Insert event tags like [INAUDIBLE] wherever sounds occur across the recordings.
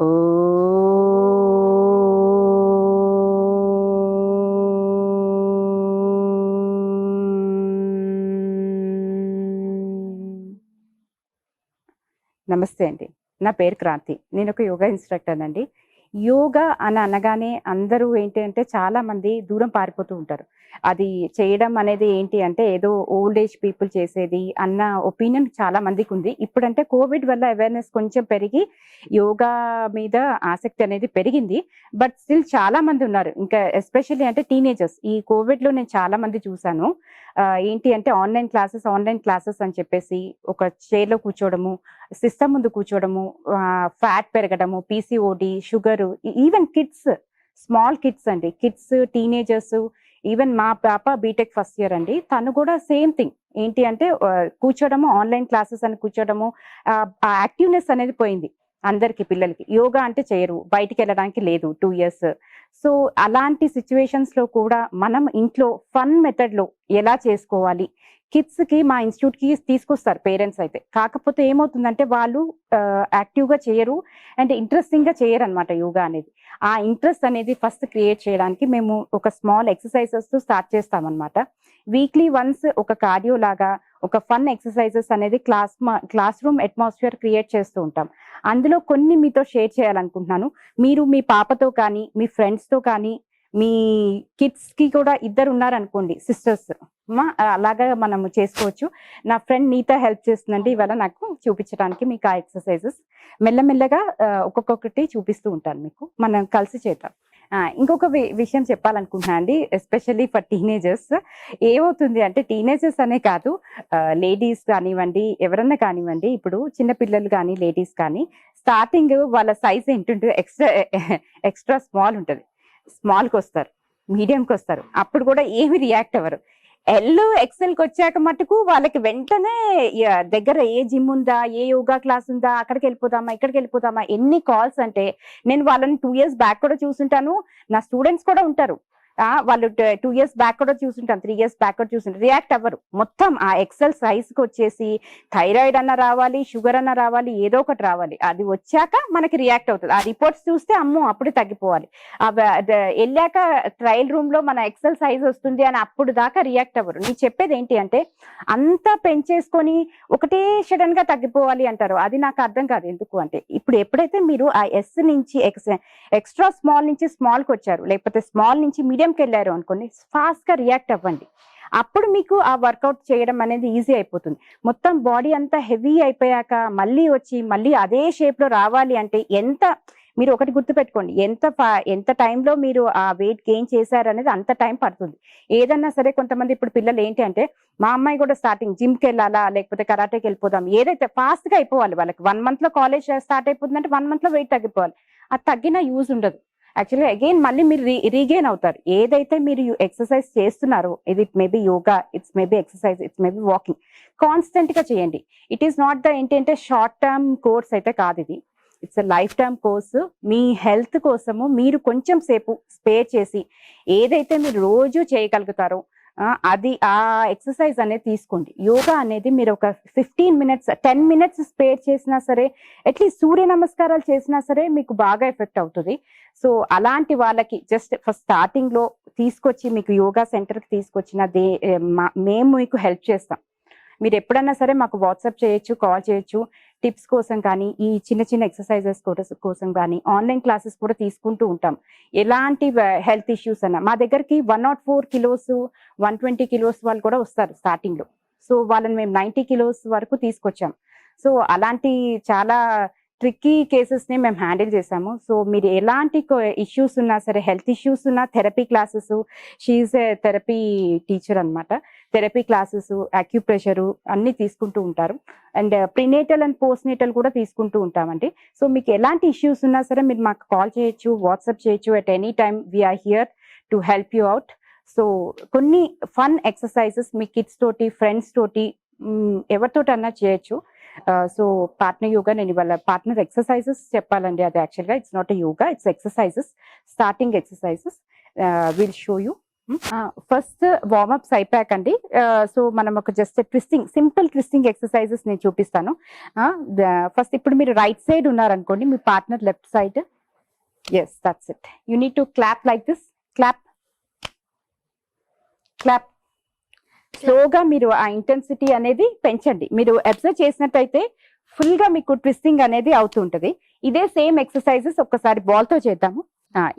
నమస్తే అండి. నా పేరు క్రాంతి. నేను ఒక యోగా ఇన్స్ట్రక్టర్ అండి యోగా అని అనగానే అందరూ ఏంటి అంటే చాలా మంది దూరం పారిపోతూ ఉంటారు. అది చేయడం అనేది ఏంటి అంటే ఏదో ఓల్డ్ ఏజ్ పీపుల్ చేసేది అన్న ఒపీనియన్ చాలా మందికి ఉంది. ఇప్పుడంటే కోవిడ్ వల్ల అవేర్నెస్ కొంచెం పెరిగి యోగా మీద ఆసక్తి అనేది పెరిగింది. బట్ స్టిల్ చాలా మంది ఉన్నారు. ఇంకా ఎస్పెషల్లీ అంటే టీనేజర్స్ ఈ కోవిడ్లో నేను చాలా మంది చూశాను. ఏంటి అంటే ఆన్లైన్ క్లాసెస్ ఆన్లైన్ క్లాసెస్ అని చెప్పేసి ఒక చైర్లో కూర్చోవడము సిస్టమ్ ముందు కూర్చోవడము ఫ్యాట్ పెరగడము PCOD sugar even kids small kids అండి. కిడ్స్ టీనేజర్స్ ఈవెన్ మా పాప బీటెక్ ఫస్ట్ ఇయర్ అండి. తను కూడా సేమ్ థింగ్. ఏంటి అంటే కూర్చోవడము ఆన్లైన్ క్లాసెస్ అని కూర్చోవడము యాక్టివ్నెస్ అనేది పోయింది. అందరికి పిల్లలకి. యోగా అంటే చేయరు. బయటికి వెళ్ళడానికి లేదు. టూ ఇయర్స్ సో అలాంటి సిచ్యువేషన్స్లో కూడా మనం ఇంట్లో ఫన్ మెథడ్లో ఎలా చేసుకోవాలి? కిడ్స్కి మా ఇన్స్టిట్యూట్కి తీసుకొస్తారు పేరెంట్స్ అయితే. కాకపోతే ఏమవుతుందంటే వాళ్ళు యాక్టివ్గా చేయరు. అండ్ ఇంట్రెస్టింగ్గా చేయరు అనమాట యోగా అనేది. ఆ ఇంట్రెస్ట్ అనేది ఫస్ట్ క్రియేట్ చేయడానికి మేము ఒక స్మాల్ ఎక్సర్సైజెస్తో స్టార్ట్ చేస్తామన్నమాట. వీక్లీ వన్స్ ఒక కార్డియో లాగా ఒక ఫన్ ఎక్సర్సైజెస్ అనేది class class room atmosphere create చేస్తూ ఉంటాం. అందులో కొన్ని మీతో షేర్ చేయాలనుకుంటున్నాను. మీరు మీ పాపతో కానీ మీ ఫ్రెండ్స్తో కానీ మీ కిడ్స్కి కూడా ఇద్దరు ఉన్నారనుకోండి సిస్టర్స్ అలాగా మనం చేసుకోవచ్చు. నా ఫ్రెండ్ నీతో హెల్ప్ చేస్తుందండి. ఇవాళ నాకు చూపించడానికి మీకు ఆ ఎక్సర్సైజెస్ మెల్లమెల్లగా ఒక్కొక్కటి చూపిస్తూ ఉంటాను మీకు. మనం కలిసి చేద్దాం. ఇంకొక వి- విషయం చెప్పాలనుకుంటున్నా అండి ఎస్పెషల్లీ ఫర్ టీనేజర్స్ ఏమవుతుంది అంటే టీనేజర్స్ అనే కాదు లేడీస్ కానివ్వండి ఎవరన్నా కానివ్వండి ఇప్పుడు చిన్నపిల్లలు కానీ లేడీస్ కానీ స్టార్టింగ్ వాళ్ళ సైజ్ ఏంటుంటుంది ఎక్స్ట్రా ఎక్స్ట్రా స్మాల్ ఉంటుంది. స్మాల్కి వస్తారు మీడియంకి వస్తారు అప్పుడు కూడా ఏమి రియాక్ట్ అవ్వరు. ఎల్ ఎక్సెల్కి వచ్చాక మటుకు వాళ్ళకి వెంటనే దగ్గర ఏ జిమ్ ఉందా ఏ యోగా క్లాస్ ఉందా అక్కడికి వెళ్ళిపోదామా ఇక్కడికి వెళ్ళిపోదామా ఎన్ని కాల్స్ అంటే నేను వాళ్ళని టూ ఇయర్స్ బ్యాక్ కూడా చూసుంటాను. నా స్టూడెంట్స్ కూడా ఉంటారు. వాళ్ళు టూ ఇయర్స్ బ్యాక్ కూడా చూసుంటాను త్రీ ఇయర్స్ బ్యాక్ కూడా చూసుంటారు రియాక్ట్ అవ్వరు. మొత్తం ఆ ఎక్సెల్ సైజ్కి వచ్చేసి థైరాయిడ్ అన్న రావాలి షుగర్ అన్న రావాలి ఏదో ఒకటి రావాలి. అది వచ్చాక మనకి రియాక్ట్ అవుతుంది. ఆ రిపోర్ట్స్ చూస్తే అమ్మో అప్పుడే తగ్గిపోవాలి. వెళ్ళాక ట్రయల్ రూమ్లో మన ఎక్సెల్ సైజ్ వస్తుంది అని అప్పుడు దాకా రియాక్ట్ అవ్వరు. నేను చెప్పేది ఏంటి అంటే అంతా పెంచేసుకొని ఒకటే సడన్గా తగ్గిపోవాలి అంటారు. అది నాకు అర్థం కాదు. ఎందుకు అంటే ఇప్పుడు ఎప్పుడైతే మీరు ఆ ఎస్ నుంచి ఎక్స్ ఎక్స్ట్రా స్మాల్ నుంచి స్మాల్కి వచ్చారు లేకపోతే స్మాల్ నుంచి మీడియం జిమ్కి వెళ్ళారు అనుకోండి ఫాస్ట్గా రియాక్ట్ అవ్వండి. అప్పుడు మీకు ఆ వర్కౌట్ చేయడం అనేది ఈజీ అయిపోతుంది. మొత్తం బాడీ అంతా హెవీ అయిపోయాక మళ్ళీ వచ్చి మళ్ళీ అదే షేప్లో రావాలి అంటే ఎంత మీరు ఒకటి గుర్తుపెట్టుకోండి ఎంత ఎంత టైంలో మీరు ఆ వెయిట్ గెయిన్ చేశారు అనేది అంత టైం పడుతుంది. ఏదన్నా సరే కొంతమంది ఇప్పుడు పిల్లలు ఏంటి అంటే మా అమ్మాయి కూడా స్టార్టింగ్ జిమ్కి వెళ్ళాలా లేకపోతే కరాటేకి వెళ్ళిపోదాం ఏదైతే ఫాస్ట్గా అయిపోవాలి వాళ్ళకి వన్ మంత్లో కాలేజ్ స్టార్ట్ అయిపోతుందంటే వన్ మంత్లో వెయిట్ తగ్గిపోవాలి. అది తగ్గినా యూజ్ ఉండదు. యాక్చువల్గా అగైన్ మళ్ళీ మీరు రీగెయిన్ అవుతారు. ఏదైతే మీరు ఎక్సర్సైజ్ చేస్తున్నారో ఇది it maybe yoga it's maybe exercise it's maybe walking కాన్స్టెంట్గా చేయండి. ఇట్ ఈస్ నాట్ ద ఏంటంటే షార్ట్ టర్మ్ కోర్స్ అయితే కాదు ఇది. ఇట్స్ లైఫ్ టైమ్ కోర్సు మీ హెల్త్ కోసము మీరు కొంచెం సేపు స్పేర్ చేసి ఏదైతే మీరు రోజు చేయగలుగుతారో అది ఆ ఎక్సర్సైజ్ అనేది తీసుకోండి. యోగా అనేది మీరు ఒక fifteen minutes ten minutes spare చేసినా సరే అట్లీస్ట్ సూర్య నమస్కారాలు చేసినా సరే మీకు బాగా ఎఫెక్ట్ అవుతుంది. సో అలాంటి వాళ్ళకి జస్ట్ ఫస్ట్ స్టార్టింగ్లో తీసుకొచ్చి మీకు యోగా సెంటర్కి తీసుకొచ్చిన దే మా- మేము మీకు హెల్ప్ చేస్తాం. మీరు ఎప్పుడన్నా సరే మాకు వాట్సాప్ చేయొచ్చు కాల్ చేయొచ్చు. టిప్స్ కోసం కానీ ఈ చిన్న చిన్న ఎక్సర్సైజెస్ కోసం కానీ ఆన్లైన్ క్లాసెస్ కూడా తీసుకుంటూ ఉంటాం. ఎలాంటి హెల్త్ ఇష్యూస్ అన్న మా దగ్గరికి one nought four kilos one twenty kilos వాళ్ళు కూడా వస్తారు స్టార్టింగ్లో. సో వాళ్ళని మేము నైంటీ కిలోస్ వరకు తీసుకొచ్చాం. సో అలాంటి చాలా ట్రిక్కీ కేసెస్ని మేము హ్యాండిల్ చేసాము సో మీరు ఎలాంటి ఇష్యూస్ ఉన్నా సరే హెల్త్ ఇష్యూస్ ఉన్నా therapy classes she therapy teacher అన్నమాట. థెరపీ క్లాసెస్ అక్యూప్రెషరు అన్ని తీసుకుంటూ ఉంటారు. And prenatal and postnatal కూడా తీసుకుంటూ ఉంటామండి. సో మీకు ఎలాంటి ఇష్యూస్ ఉన్నా సరే మీరు మాకు కాల్ చేయొచ్చు వాట్సాప్ చేయొచ్చు at any time we're here to help you out so కొన్ని ఫన్ ఎక్సర్సైజెస్ మీ కిడ్స్ తోటి ఫ్రెండ్స్ తోటి mm, ఎవరితోటన్నా చేయొచ్చు. సో పార్ట్నర్ యోగా నేను ఇవాళ పార్ట్నర్ ఎక్సర్సైజెస్ చెప్పాలండి అది యాక్చువల్గా it's not a yoga it's exercises starting exercises will show you first warmups అయిపోయాక అండి. సో మనం ఒక just twisting simple twisting exercises నేను చూపిస్తాను. ఫస్ట్ ఇప్పుడు మీరు రైట్ సైడ్ ఉన్నారనుకోండి మీ partner left side yes that's it you need to clap like this clap clap స్లోగా మీరు ఆ ఇంటెన్సిటీ అనేది పెంచండి. మీరు అబ్జర్వ్ చేసినట్టయితే ఫుల్గా మీకు ట్విస్టింగ్ అనేది అవుతుంటది ఇదే సేమ్ ఎక్సర్సైజెస్ ఒక్కసారి బాల్తో చేద్దాము.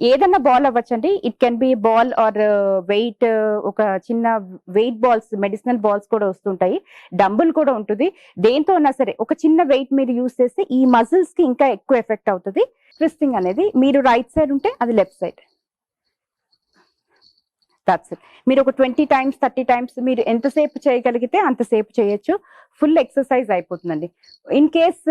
ఏదన్నా ball అవ్వచ్చండి. It can be ball or weight ఒక చిన్న వెయిట్ బాల్స్ మెడిసినల్ బాల్స్ కూడా వస్తుంటాయి. డంబుల్ కూడా ఉంటుంది. దేంతో ఉన్నా సరే ఒక చిన్న వెయిట్ మీరు యూస్ చేస్తే ఈ మజిల్స్కి ఇంకా ఎక్కువ ఎఫెక్ట్ అవుతుంది. ట్విస్టింగ్ అనేది మీరు రైట్ సైడ్ ఉంటే అది లెఫ్ట్ సైడ్ దట్స్ ఇట్ మీరు ఒక ట్వంటీ టైమ్స్ థర్టీ టైమ్స్ మీరు ఎంతసేపు చేయగలిగితే అంతసేపు చేయొచ్చు. ఫుల్ ఎక్సర్సైజ్ అయిపోతుందండి. ఇన్ కేస్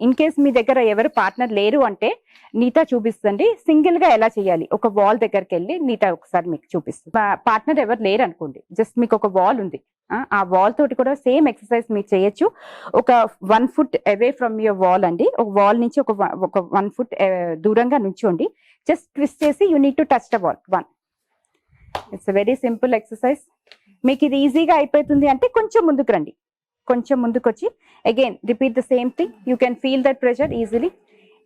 ఇన్ కేస్ మీ దగ్గర ఎవరు పార్ట్నర్ లేరు అంటే నీతా చూపిస్తుంది సింగిల్గా ఎలా చేయాలి? ఒక వాల్ దగ్గరికి వెళ్ళి నీతా ఒకసారి మీకు చూపిస్తుంది. పార్ట్నర్ ఎవరు లేరు అనుకోండి. జస్ట్ మీకు ఒక వాల్ ఉంది. ఆ, ఆ వాల్ తోటి కూడా సేమ్ ఎక్సర్సైజ్ మీరు చేయొచ్చు. ఒక one foot away from your wall అండి. ఒక వాల్ నుంచి ఒక ఒక వన్ ఫుట్ uh, దూరంగా నుంచోండి. జస్ట్ ట్విస్ట్ చేసి you need to touch the wall one it's very simple exercise మీకు ఇది ఈజీగా అయిపోతుంది అంటే కొంచెం ముందుకు రండి. కొంచెం ముందుకు వచ్చి again repeat the same thing you can feel that pressure easily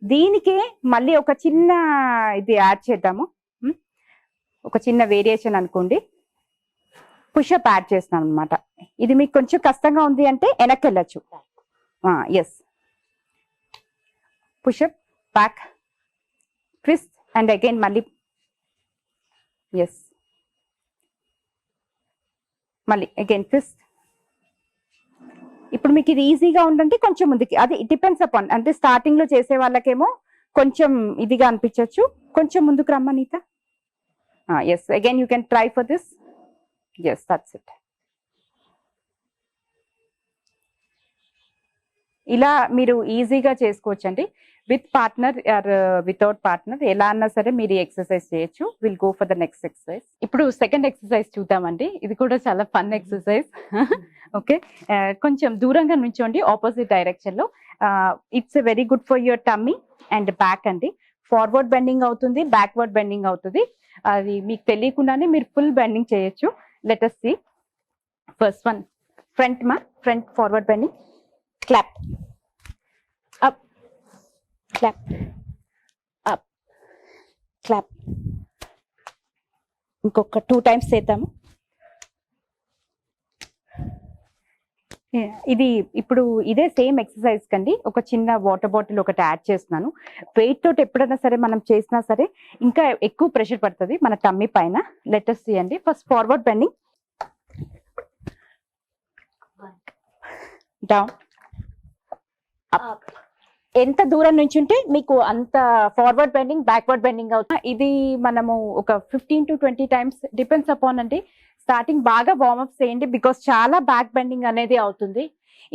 దీనికే మళ్ళీ ఒక చిన్న ఇది యాడ్ చేద్దాము. Hmm? ఒక చిన్న వేరియేషన్ అనుకోండి. పుషప్ యాడ్ చేస్తున్నాను అనమాట ఇది మీకు కొంచెం కష్టంగా ఉంది అంటే వెనక్కి వెళ్ళచ్చు yes pushup back twist and again మళ్ళీ ఎస్ మళ్ళీ అగైన్ ఫిఫ్త్ ఇప్పుడు మీకు ఇది ఈజీగా ఉందంటే కొంచెం ముందుకి అది డిపెండ్స్ అపాన్ అంటే స్టార్టింగ్లో చేసే వాళ్ళకేమో కొంచెం ఇదిగా అనిపించవచ్చు కొంచెం ముందుకు రమ్మ Neeta? Yes again you can try for this yes that's it ఇలా మీరు ఈజీగా చేసుకోవచ్చు అండి with partner or without partner ఎలా అన్నా సరే మీరు ఎక్సర్సైజ్ చేయొచ్చు. Will go for the next exercise ఇప్పుడు సెకండ్ ఎక్సర్సైజ్ చూద్దామండి. ఇది కూడా చాలా ఫన్ ఎక్సర్సైజ్ ఓకే కొంచెం దూరంగా నుంచోండి. ఆపోజిట్ డైరెక్షన్లో. It's very good for your tummy and back అండి. ఫార్వర్డ్ బెండింగ్ అవుతుంది బ్యాక్వర్డ్ బెండింగ్ అవుతుంది. అది మీకు తెలియకుండానే మీరు ఫుల్ బెండింగ్ చేయొచ్చు. Let us see first one front మా? Front forward bending clap up clap up clap ఇంకొక టూ టైమ్స్ చేద్దాము. ఇది ఇప్పుడు ఇదే సేమ్ ఎక్సర్సైజ్ కండి. ఒక చిన్న వాటర్ బాటిల్ ఒకటి యాడ్ చేస్తున్నాను. వెయిట్ తోటి ఎప్పుడైనా సరే మనం చేసినా సరే ఇంకా ఎక్కువ ప్రెషర్ పడుతుంది మన టమ్మీ పైన. లెటర్స్ చేయండి. ఫస్ట్ ఫార్వర్డ్ బెండింగ్ డౌన్ ఎంత దూరం నుంచి ఉంటే మీకు అంత ఫార్వర్డ్ బెండింగ్ బ్యాక్వర్డ్ బెండింగ్ అవుతుంది. ఇది మనము ఒక fifteen to twenty times depends upon అండి స్టార్టింగ్ బాగా వార్మప్ చేయండి బికాస్ చాలా బ్యాక్ బెండింగ్ అనేది అవుతుంది.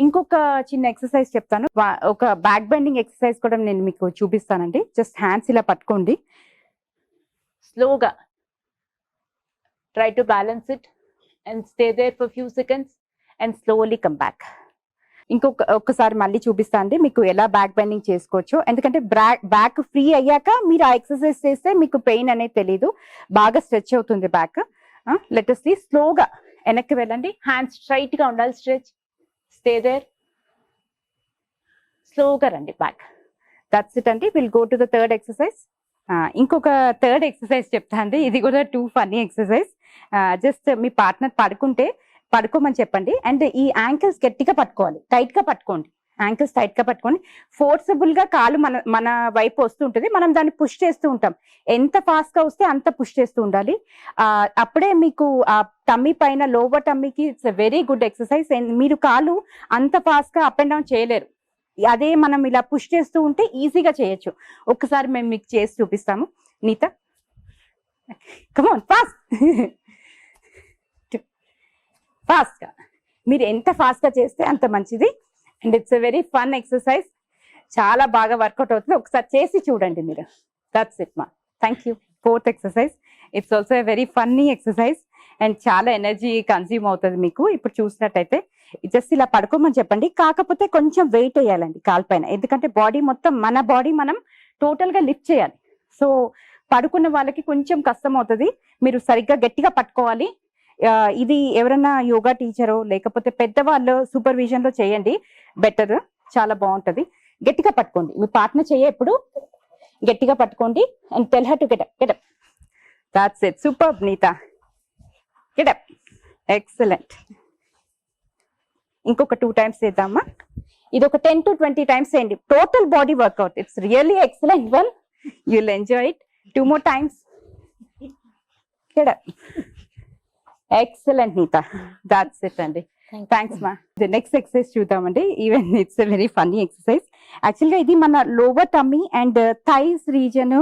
ఇంకొక చిన్న ఎక్సర్సైజ్ చెప్తాను. ఒక బ్యాక్ బెండింగ్ ఎక్సర్సైజ్ కూడా నేను మీకు చూపిస్తానండి. జస్ట్ హ్యాండ్స్ ఇలా పట్టుకోండి. స్లోగా try to balance it and stay there for few seconds and slowly come back ఇంకొక ఒక్కసారి మళ్ళీ చూపిస్తా అండి. మీకు ఎలా బ్యాక్ బెండింగ్ చేసుకోవచ్చు. ఎందుకంటే బ్యాక్ బ్యాక్ ఫ్రీ అయ్యాక మీరు ఆ ఎక్సర్సైజ్ చేస్తే మీకు పెయిన్ అనేది తెలియదు బాగా స్ట్రెచ్ అవుతుంది బ్యాక్ లెటెస్ట్ స్లోగా వెనక్కి వెళ్ళండి. హ్యాండ్స్ స్ట్రైట్గా ఉండాలి. స్ట్రెచ్ స్టే దేర్ స్లోగా రండి బ్యాక్ దట్స్ ఇట్ అండి. We'll go to the third exercise ఇంకొక థర్డ్ ఎక్సర్సైజ్ చెప్తా అండి. ఇది కూడా టూ ఫన్నీ ఎక్సర్సైజ్ జస్ట్ మీ పార్ట్నర్ పడుకుంటే పడుకోమని చెప్పండి. అండ్ ఈ యాంకిల్స్ గట్టిగా పట్టుకోవాలి. టైట్గా పట్టుకోండి. యాంకిల్స్ టైట్గా పట్టుకొని ఫోర్సబుల్గా కాలు మన మన వైపు వస్తూ ఉంటుంది. మనం దాన్ని పుష్ చేస్తూ ఉంటాం. ఎంత ఫాస్ట్గా వస్తే అంత పుష్ చేస్తూ ఉండాలి. ఆ, అప్పుడే మీకు ఆ టమ్మీ పైన లోవర్ టమ్మీకి ఇట్స్ వెరీ గుడ్ ఎక్సర్సైజ్ మీరు కాలు అంత ఫాస్ట్గా అప్ అండ్ డౌన్ చేయలేరు. అదే మనం ఇలా పుష్ చేస్తూ ఉంటే ఈజీగా చేయొచ్చు. ఒక్కసారి మేము మీకు చేసి చూపిస్తాము. నీత. కమాన్ ఫాస్ట్ [LAUGHS] ఫాస్ట్గా మీరు ఎంత ఫాస్ట్గా చేస్తే అంత మంచిది. And it's a very fun exercise చాలా బాగా వర్కౌట్ అవుతుంది. ఒకసారి చేసి చూడండి మీరు. దట్స్ ఇట్ మా thank you fourth exercise it's also a very funny exercise and చాలా ఎనర్జీ కన్జ్యూమ్ అవుతుంది మీకు. ఇప్పుడు చూసినట్టయితే జస్ట్ ఇలా పడుకోమని చెప్పండి. కాకపోతే కొంచెం వెయిట్ వేయాలండి కాల్పైన ఎందుకంటే బాడీ మొత్తం మన బాడీ మనం టోటల్గా లిఫ్ట్ చేయాలి. సో పడుకున్న వాళ్ళకి కొంచెం కష్టం అవుతుంది. మీరు సరిగ్గా గట్టిగా పట్టుకోవాలి. ఇది ఎవరైనా యోగా టీచరో లేకపోతే పెద్దవాళ్ళు సూపర్విజన్లో చేయండి బెటర్ చాలా బాగుంటుంది. గట్టిగా పట్టుకోండి. మీ పార్ట్నర్ చెయ్యి ఎప్పుడు? గట్టిగా పట్టుకోండి and tell her to get up get up that's it super Neeta get up excellent ఇంకొక టూ టైమ్స్ చేద్దామా? ఇది ఒక టెన్ టు ట్వంటీ టైమ్స్ చేయండి total body workout it's really excellent one you'll enjoy it two more times excellent Neeta that's it అండి thanks మా next exercise చూద్దామండి. Even it's very funny exercise యాక్చువల్గా ఇది మన lower tummy and thighs region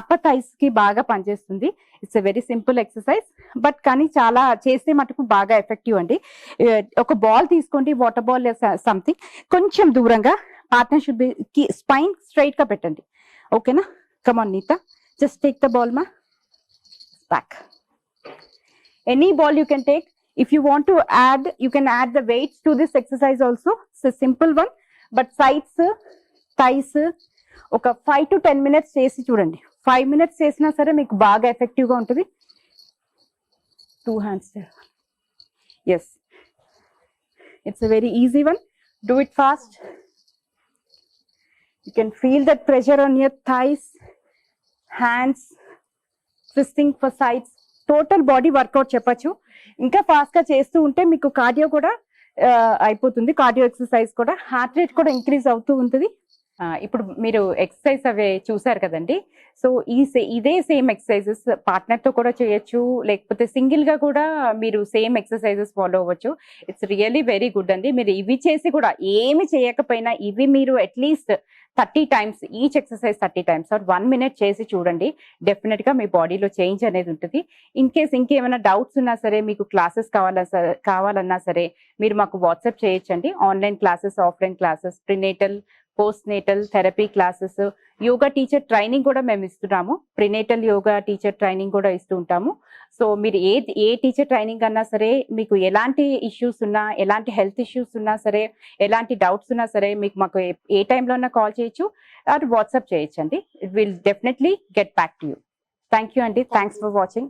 upper థైస్కి బాగా పనిచేస్తుంది. It's a very simple exercise but కానీ చాలా చేస్తే మటుకు బాగా ఎఫెక్టివ్ అండి. Uh, ఒక బాల్ తీసుకోండి వాటర్ బాల్ సంథింగ్ కొంచెం దూరంగా పార్ట్నర్ షుడ్ బి స్పైన్ స్ట్రైట్గా పెట్టండి. ఓకేనా come on Neeta just take the ball మా back any ball you can take if you want to add you can add the weights to this exercise also. It's a simple one but sides thighs ఒక five to ten minutes చేసి చూడండి. Five minutes చేసినా సరే మీకు బాగా ఎఫెక్టివ్గా ఉంటుంది. Two hands as it's a very easy one do it fast you can feel that pressure on your thighs hands twisting for sides total body workout చెప్పచ్చు. ఇంకా ఫాస్ట్గా చేస్తూ ఉంటే మీకు కార్డియో కూడా అయిపోతుంది. కార్డియో ఎక్సర్సైజ్ కూడా. హార్ట్ రేట్ కూడా ఇంక్రీజ్ అవుతూ ఉంటుంది. ఇప్పుడు మీరు ఎక్సర్సైజ్ అవి చూసారు కదండి. సో ఈ సే- ఇదే సేమ్ ఎక్సర్సైజెస్ పార్ట్నర్తో కూడా చేయొచ్చు. లేకపోతే సింగిల్గా కూడా మీరు సేమ్ ఎక్సర్సైజెస్ ఫాలో అవ్వచ్చు. ఇట్స్ రియలీ వెరీ గుడ్ అండి. మీరు ఇవి చేసి కూడా ఏమి చేయకపోయినా ఇవి మీరు at least thirty times each exercise thirty times or one minute చేసి చూడండి. డెఫినెట్గా మీ బాడీలో చేంజ్ అనేది ఉంటుంది. ఇన్ కేస్ ఇంకేమైనా డౌట్స్ ఉన్నా సరే మీకు క్లాసెస్ కావాలా సరే కావాలన్నా సరే మీరు మాకు వాట్సాప్ చేయొచ్చండి. Online classes offline classes prenatal postnatal therapy classes yoga teacher training కూడా మేము ఇస్తున్నాము. ప్రినేటల్ యోగా టీచర్ ట్రైనింగ్ కూడా ఇస్తూ ఉంటాము. సో మీరు ఏ ఏ టీచర్ ట్రైనింగ్ అన్నా సరే మీకు ఎలాంటి ఇష్యూస్ ఉన్నా ఎలాంటి హెల్త్ ఇష్యూస్ ఉన్నా సరే ఎలాంటి డౌట్స్ ఉన్నా సరే మీకు మాకు ఏ- టైంలో ఉన్నా కాల్ చేయొచ్చు ఆర్ వాట్సాప్ చేయొచ్చు అండి will definitely get back to you. Thank you అండి. Thanks for watching.